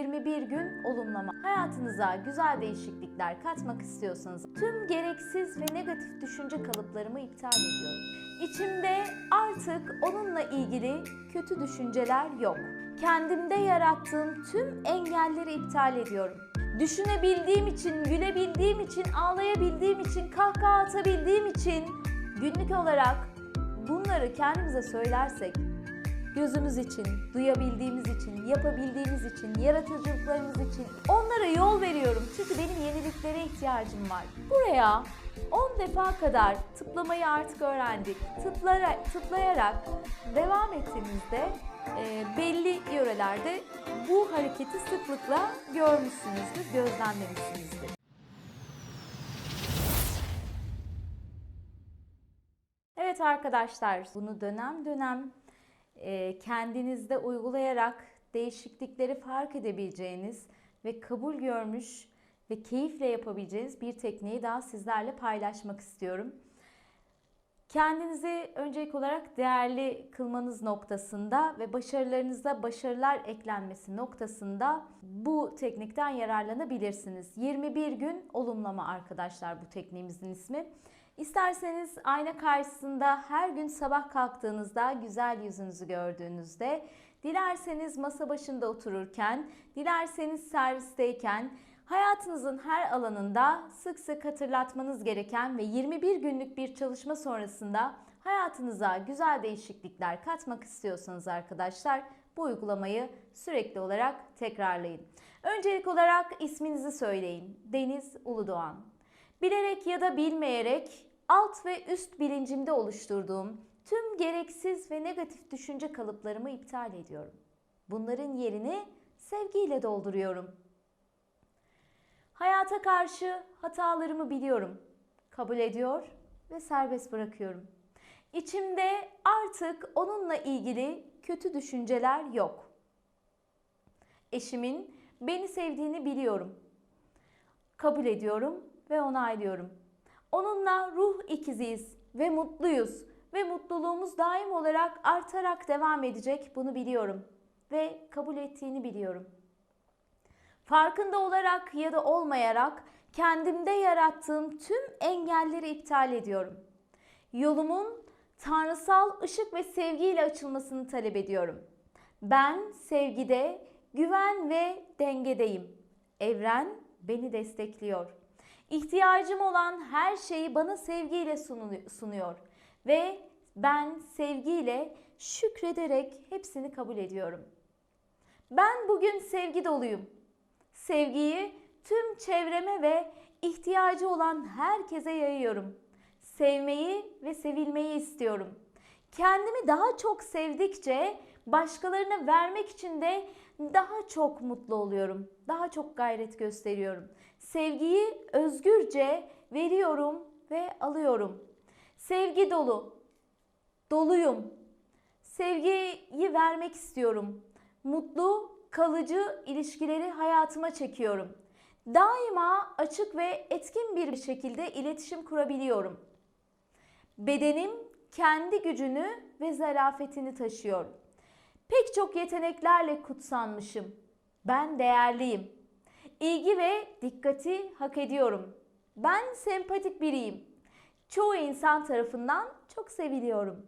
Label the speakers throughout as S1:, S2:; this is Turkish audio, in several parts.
S1: 21 gün olumlama. Hayatınıza güzel değişiklikler katmak istiyorsanız tüm gereksiz ve negatif düşünce kalıplarımı iptal ediyorum. İçimde artık onunla ilgili kötü düşünceler yok. Kendimde yarattığım tüm engelleri iptal ediyorum. Düşünebildiğim için, gülebildiğim için, ağlayabildiğim için, kahkaha atabildiğim için günlük olarak bunları kendimize söylersek gözümüz için, duyabildiğimiz için, yapabildiğimiz için, yaratıcılıklarımız için onlara yol veriyorum. Çünkü benim yeniliklere ihtiyacım var. Buraya 10 defa kadar tıplamayı artık öğrendik. Tıplara, tıplayarak devam ettiğimizde e, belli yörelerde bu hareketi sıklıkla görmüşsünüzdür, gözlemlemişsinizdir. Evet arkadaşlar, bunu dönem dönem kendinizde uygulayarak değişiklikleri fark edebileceğiniz ve kabul görmüş ve keyifle yapabileceğiniz bir tekniği daha sizlerle paylaşmak istiyorum. Kendinizi öncelik olarak değerli kılmanız noktasında ve başarılarınıza başarılar eklenmesi noktasında bu teknikten yararlanabilirsiniz. 21 gün olumlama arkadaşlar bu tekniğimizin ismi. İsterseniz ayna karşısında her gün sabah kalktığınızda güzel yüzünüzü gördüğünüzde, dilerseniz masa başında otururken, dilerseniz servisteyken, hayatınızın her alanında sık sık hatırlatmanız gereken ve 21 günlük bir çalışma sonrasında hayatınıza güzel değişiklikler katmak istiyorsanız arkadaşlar bu uygulamayı sürekli olarak tekrarlayın. Öncelik olarak isminizi söyleyin. Deniz Uludoğan. Bilerek ya da bilmeyerek alt ve üst bilincimde oluşturduğum tüm gereksiz ve negatif düşünce kalıplarımı iptal ediyorum. Bunların yerini sevgiyle dolduruyorum. Hayata karşı hatalarımı biliyorum, kabul ediyor ve serbest bırakıyorum. İçimde artık onunla ilgili kötü düşünceler yok. Eşimin beni sevdiğini biliyorum. Kabul ediyorum ve onaylıyorum. Onunla ruh ikiziyiz ve mutluyuz ve mutluluğumuz daim olarak artarak devam edecek bunu biliyorum ve kabul ettiğini biliyorum. Farkında olarak ya da olmayarak kendimde yarattığım tüm engelleri iptal ediyorum. Yolumun tanrısal ışık ve sevgiyle açılmasını talep ediyorum. Ben sevgide, güven ve dengedeyim. Evren beni destekliyor. İhtiyacım olan her şeyi bana sevgiyle sunuyor ve ben sevgiyle şükrederek hepsini kabul ediyorum. Ben bugün sevgi doluyum. Sevgiyi tüm çevreme ve ihtiyacı olan herkese yayıyorum. Sevmeyi ve sevilmeyi istiyorum. Kendimi daha çok sevdikçe başkalarına vermek için de daha çok mutlu oluyorum. Daha çok gayret gösteriyorum. Sevgiyi özgürce veriyorum ve alıyorum. Sevgi dolu. Doluyum. Sevgiyi vermek istiyorum. Mutlu, kalıcı ilişkileri hayatıma çekiyorum. Daima açık ve etkin bir şekilde iletişim kurabiliyorum. Bedenim kendi gücünü ve zarafetini taşıyor. Pek çok yeteneklerle kutsanmışım. Ben değerliyim. İlgi ve dikkati hak ediyorum. Ben sempatik biriyim. Çoğu insan tarafından çok seviliyorum.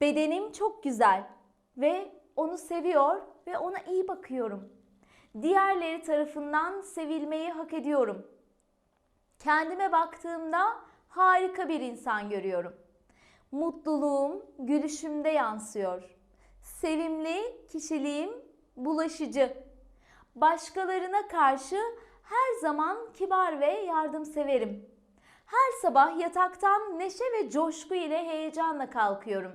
S1: Bedenim çok güzel ve onu seviyor ve ona iyi bakıyorum. Diğerleri tarafından sevilmeyi hak ediyorum. Kendime baktığımda harika bir insan görüyorum. Mutluluğum gülüşümde yansıyor. Sevimli kişiliğim bulaşıcı. Başkalarına karşı her zaman kibar ve yardımseverim. Her sabah yataktan neşe ve coşku ile heyecanla kalkıyorum.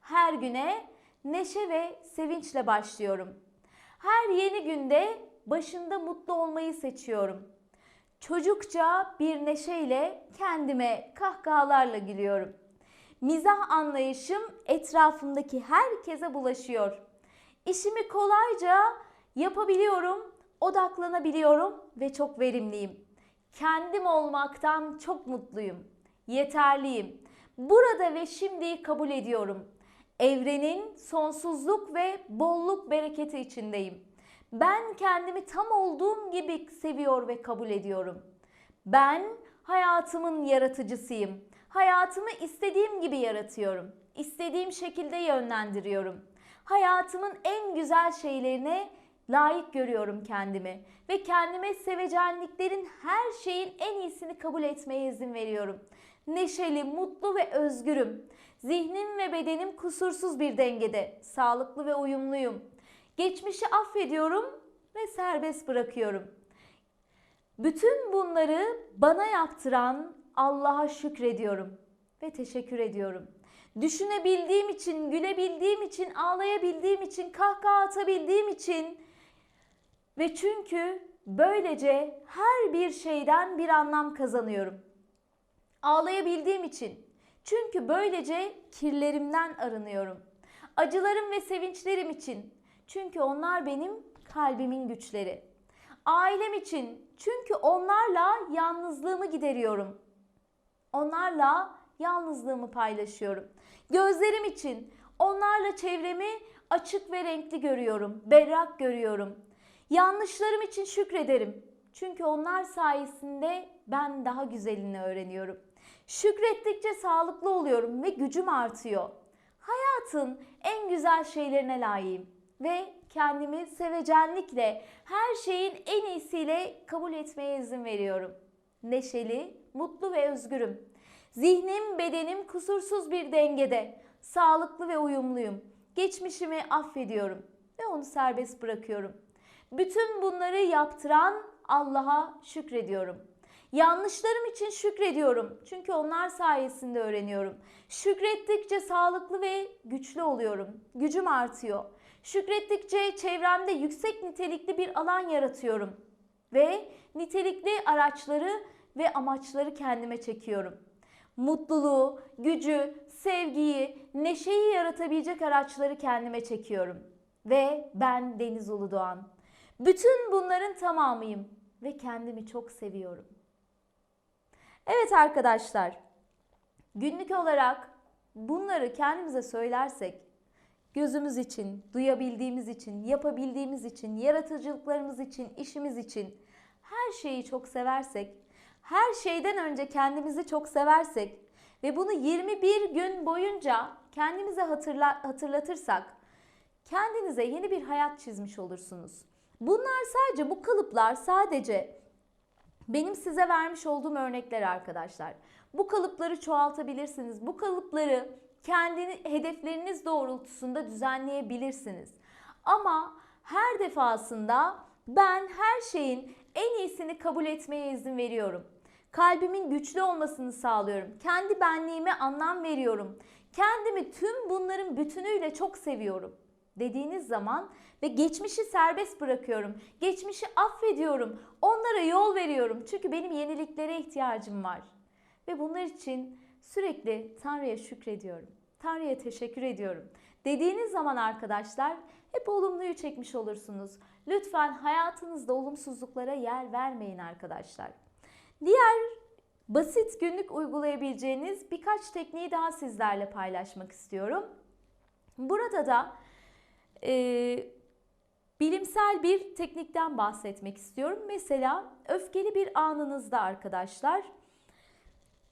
S1: Her güne neşe ve sevinçle başlıyorum. Her yeni günde başında mutlu olmayı seçiyorum. Çocukça bir neşeyle kendime kahkahalarla gülüyorum. Mizah anlayışım etrafımdaki herkese bulaşıyor. İşimi kolayca yapabiliyorum, odaklanabiliyorum ve çok verimliyim. Kendim olmaktan çok mutluyum. Yeterliyim. Burada ve şimdiyi kabul ediyorum. Evrenin sonsuzluk ve bolluk bereketi içindeyim. Ben kendimi tam olduğum gibi seviyor ve kabul ediyorum. Ben hayatımın yaratıcısıyım. Hayatımı istediğim gibi yaratıyorum. İstediğim şekilde yönlendiriyorum. Hayatımın en güzel şeylerine layık görüyorum kendimi ve kendime sevecenliklerin her şeyin en iyisini kabul etmeye izin veriyorum. Neşeli, mutlu ve özgürüm. Zihnim ve bedenim kusursuz bir dengede. Sağlıklı ve uyumluyum. Geçmişi affediyorum ve serbest bırakıyorum. Bütün bunları bana yaptıran Allah'a şükrediyorum ve teşekkür ediyorum. Düşünebildiğim için, gülebildiğim için, ağlayabildiğim için, kahkaha atabildiğim için ve çünkü böylece her bir şeyden bir anlam kazanıyorum. Ağlayabildiğim için. Çünkü böylece kirlerimden arınıyorum. Acılarım ve sevinçlerim için. Çünkü onlar benim kalbimin güçleri. Ailem için. Çünkü onlarla yalnızlığımı gideriyorum. Onlarla yalnızlığımı paylaşıyorum. Gözlerim için. Onlarla çevremi açık ve renkli görüyorum. Berrak görüyorum. Yanlışlarım için şükrederim. Çünkü onlar sayesinde ben daha güzelini öğreniyorum. Şükrettikçe sağlıklı oluyorum ve gücüm artıyor. Hayatın en güzel şeylerine layığım ve kendimi sevecenlikle her şeyin en iyisiyle kabul etmeye izin veriyorum. Neşeli, mutlu ve özgürüm. Zihnim, bedenim kusursuz bir dengede. Sağlıklı ve uyumluyum. Geçmişimi affediyorum ve onu serbest bırakıyorum. Bütün bunları yaptıran Allah'a şükrediyorum. Yanlışlarım için şükrediyorum. Çünkü onlar sayesinde öğreniyorum. Şükrettikçe sağlıklı ve güçlü oluyorum. Gücüm artıyor. Şükrettikçe çevremde yüksek nitelikli bir alan yaratıyorum. Ve nitelikli araçları ve amaçları kendime çekiyorum. Mutluluğu, gücü, sevgiyi, neşeyi yaratabilecek araçları kendime çekiyorum. Ve ben Deniz Uludoğan. Bütün bunların tamamıyım ve kendimi çok seviyorum. Evet arkadaşlar, günlük olarak bunları kendimize söylersek, gözümüz için, duyabildiğimiz için, yapabildiğimiz için, yaratıcılıklarımız için, işimiz için her şeyi çok seversek, her şeyden önce kendimizi çok seversek ve bunu 21 gün boyunca kendimize hatırla, hatırlatırsak kendinize yeni bir hayat çizmiş olursunuz. Bunlar sadece bu kalıplar sadece benim size vermiş olduğum örnekler arkadaşlar. Bu kalıpları çoğaltabilirsiniz. Bu kalıpları kendi hedefleriniz doğrultusunda düzenleyebilirsiniz. Ama her defasında ben her şeyin en iyisini kabul etmeye izin veriyorum. Kalbimin güçlü olmasını sağlıyorum. Kendi benliğime anlam veriyorum. Kendimi tüm bunların bütünüyle çok seviyorum dediğiniz zaman ve geçmişi serbest bırakıyorum. Geçmişi affediyorum. Onlara yol veriyorum. Çünkü benim yeniliklere ihtiyacım var. Ve bunlar için sürekli Tanrı'ya şükrediyorum. Tanrı'ya teşekkür ediyorum. Dediğiniz zaman arkadaşlar hep olumluyu çekmiş olursunuz. Lütfen hayatınızda olumsuzluklara yer vermeyin arkadaşlar. Diğer basit günlük uygulayabileceğiniz birkaç tekniği daha sizlerle paylaşmak istiyorum. Burada da e, bilimsel bir teknikten bahsetmek istiyorum. Mesela öfkeli bir anınızda arkadaşlar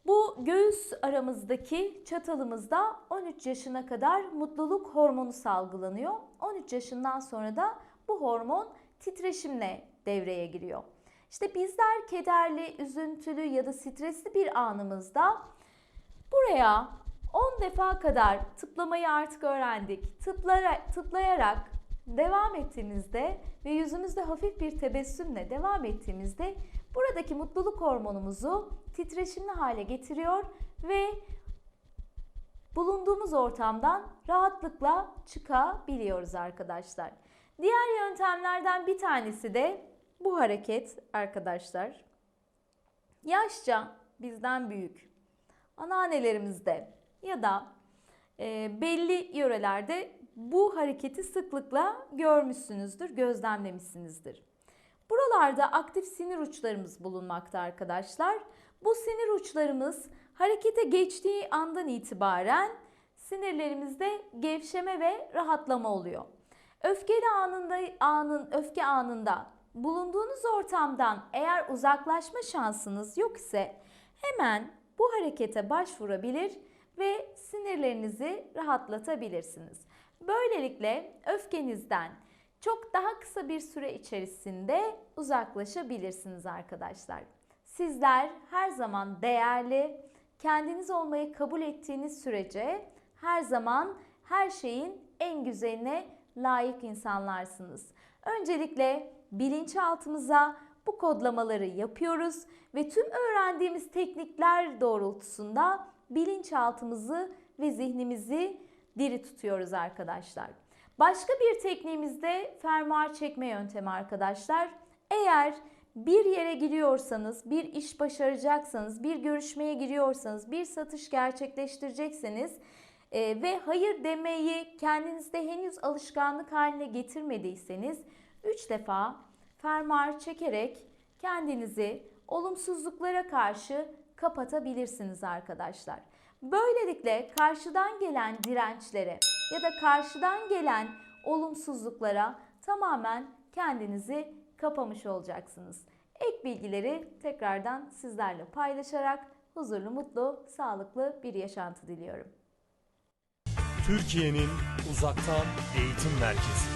S1: bu göğüs aramızdaki çatalımızda 13 yaşına kadar mutluluk hormonu salgılanıyor. 13 yaşından sonra da bu hormon titreşimle devreye giriyor. İşte bizler kederli, üzüntülü ya da stresli bir anımızda buraya 10 defa kadar tıplamayı artık öğrendik. Tıplara, tıplayarak devam ettiğimizde ve yüzümüzde hafif bir tebessümle devam ettiğimizde buradaki mutluluk hormonumuzu titreşimli hale getiriyor ve bulunduğumuz ortamdan rahatlıkla çıkabiliyoruz arkadaşlar. Diğer yöntemlerden bir tanesi de bu hareket arkadaşlar. Yaşça bizden büyük anneannelerimizde ya da e, belli yörelerde bu hareketi sıklıkla görmüşsünüzdür, gözlemlemişsinizdir. Buralarda aktif sinir uçlarımız bulunmakta arkadaşlar. Bu sinir uçlarımız harekete geçtiği andan itibaren sinirlerimizde gevşeme ve rahatlama oluyor. Öfkeli anında anın öfke anında bulunduğunuz ortamdan eğer uzaklaşma şansınız yok ise hemen bu harekete başvurabilir ve sinirlerinizi rahatlatabilirsiniz. Böylelikle öfkenizden çok daha kısa bir süre içerisinde uzaklaşabilirsiniz arkadaşlar. Sizler her zaman değerli, kendiniz olmayı kabul ettiğiniz sürece her zaman her şeyin en güzeline layık insanlarsınız. Öncelikle bilinçaltımıza bu kodlamaları yapıyoruz ve tüm öğrendiğimiz teknikler doğrultusunda bilinçaltımızı ve zihnimizi diri tutuyoruz arkadaşlar. Başka bir tekniğimiz de fermuar çekme yöntemi arkadaşlar. Eğer bir yere giriyorsanız, bir iş başaracaksanız, bir görüşmeye giriyorsanız, bir satış gerçekleştirecekseniz e, ve hayır demeyi kendinizde henüz alışkanlık haline getirmediyseniz 3 defa fermuar çekerek kendinizi olumsuzluklara karşı kapatabilirsiniz arkadaşlar. Böylelikle karşıdan gelen dirençlere ya da karşıdan gelen olumsuzluklara tamamen kendinizi kapamış olacaksınız. Ek bilgileri tekrardan sizlerle paylaşarak huzurlu, mutlu, sağlıklı bir yaşantı diliyorum.
S2: Türkiye'nin uzaktan eğitim merkezi.